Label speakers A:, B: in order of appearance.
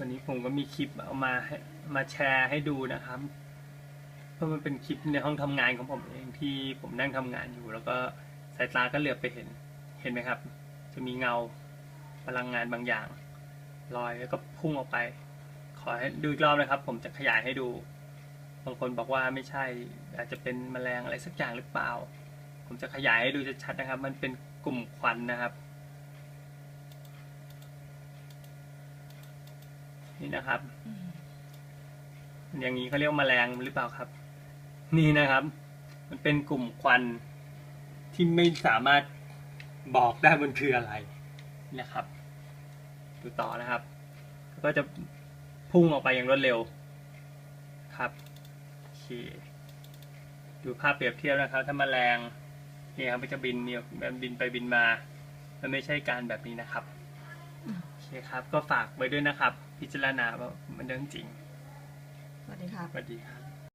A: วันนี้ผมก็มีคลิปเอามาให้มาแชร์ให้ดูนะครับ เพราะมันเป็นคลิปในห้องทำงานของผมเองที่ผมนั่งทำงานอยู่ แล้วก็สายตาก็เหลือบไปเห็นเห็นไหมครับ จะมีเงาพลังงานบางอย่างลอยแล้วก็พุ่งออกไป ขอให้ดูอีกรอบนะครับ ผมจะขยายให้ดูบางคนบอกว่าไม่ใช่อาจจะเป็นแมลงอะไรสักอย่างหรือเปล่า ผมจะขยายให้ดูชัดๆนะครับ มันเป็นกลุ่มควันนะครับ นี่นะครับ อย่างนี้เขาเรียกว่าแมลงหรือเปล่าครับ นี่นะครับ มันเป็นกลุ่มควันที่ไม่สามารถบอกได้มันคืออะไรนะครับ ดูต่อนะครับ ก็จะพุ่งออกไปอย่างรวดเร็วครับโอเคดูภาพเปรียบเทียบนะครับ ถ้าแมลงเนี่ยครับมันจะบินเนี่ยมันบินไปบินมา มันไม่ใช่การแบบนี้นะครับโอ เคครับ ก็ฝากไว้ด้วยนะครับ พิจารณาว่ามันเรื่องจริง
B: สวัสดีครับ
A: สวัสดีครับ